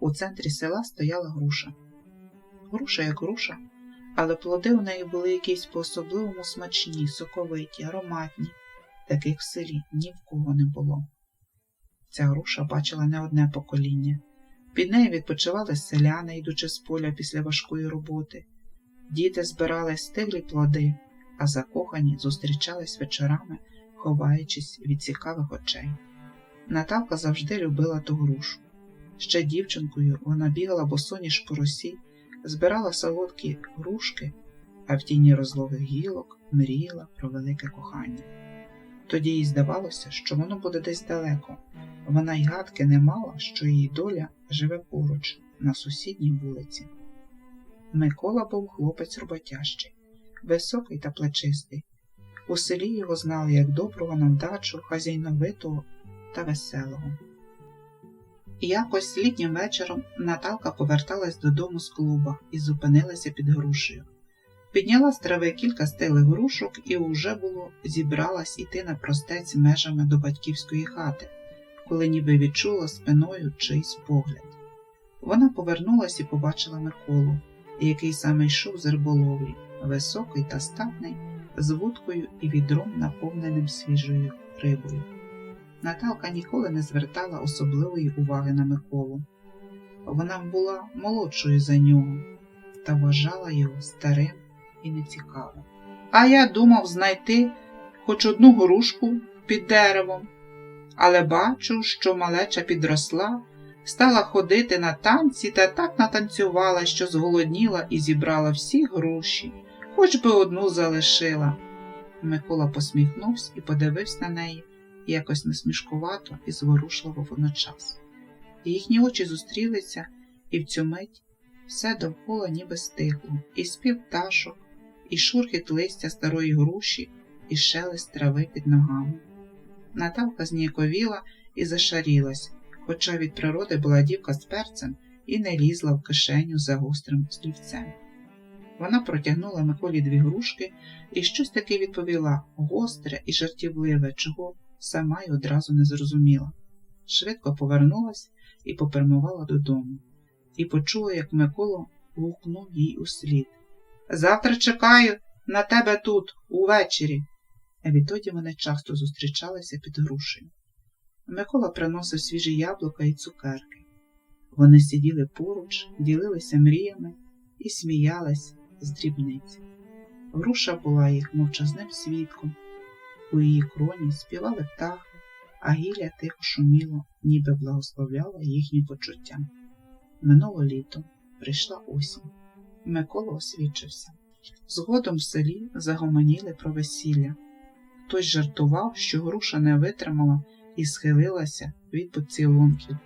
У центрі села стояла груша. Груша як груша, але плоди у неї були якісь по-особливому смачні, соковиті, ароматні. Таких в селі ні в кого не було. Ця груша бачила не одне покоління. Під нею відпочивали селяни, йдучи з поля після важкої роботи. Діти збирали стиглі плоди, а закохані зустрічались вечорами, ховаючись від цікавих очей. Наталка завжди любила ту грушу. Ще дівчинкою вона бігала босоніж по росі, збирала солодкі грушки, а в тіні розлових гілок мріяла про велике кохання. Тоді їй здавалося, що воно буде десь далеко. Вона й гадки не мала, що її доля живе поруч, на сусідній вулиці. Микола був хлопець роботящий, високий та плечистий. У селі його знали як доброго на вдачу, хазяйновитого та веселого. Якось літнім вечором Наталка поверталась додому з клуба і зупинилася під грушею. Підняла з трави кілька стилих грушок і уже було зібралась іти на простець межами до батьківської хати, коли ніби відчула спиною чийсь погляд. Вона повернулась і побачила Миколу, який саме йшов з риболовлі, високий та статний, з вудкою і відром, наповненим свіжою рибою. Наталка ніколи не звертала особливої уваги на Миколу. Вона була молодшою за нього та вважала його старим і нецікавим. А я думав знайти хоч одну грушку під деревом, але бачу, що малеча підросла, стала ходити на танці та так натанцювала, що зголодніла і зібрала всі груші, хоч би одну залишила. Микола посміхнувся і подивився на неї якось насмішкувато і зворушливо водночас. Їхні очі зустрілися, і в цю мить все довкола ніби стихло, і спів пташок, і шурхіт листя старої груші, і шелест трави під ногами. Наталка зніяковіла і зашарілась, хоча від природи була дівка з перцем і не лізла в кишеню за гострим слівцем. Вона протягнула Миколі дві грушки і щось таке відповіла гостре і жартівливе, чого сама й одразу не зрозуміла. Швидко повернулась і попрямувала додому, і почула, як Микола гукнув їй услід. Завтра чекаю на тебе тут, увечері. А відтоді вони часто зустрічалися під грушею. Микола приносив свіжі яблука і цукерки. Вони сиділи поруч, ділилися мріями і сміялись з дрібниць. Груша була їх мовчазним свідком. У її кроні співали птахи, а гілля тихо шуміло, ніби благословляла їхні почуття. Минуло літо, прийшла осінь. Микола освічився. Згодом в селі загомоніли про весілля. Хтось жартував, що груша не витримала і схилилася від поцілунків,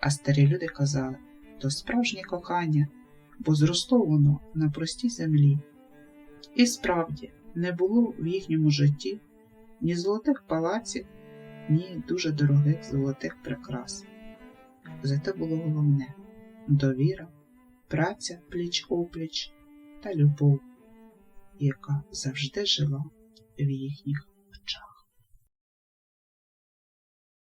а старі люди казали то справжнє кохання, бо зросло воно на простій землі. І справді не було в їхньому житті ні золотих палаців, ні дуже дорогих золотих прикрас. Зате було головне довіра, праця пліч опліч та любов, яка завжди жила в їхніх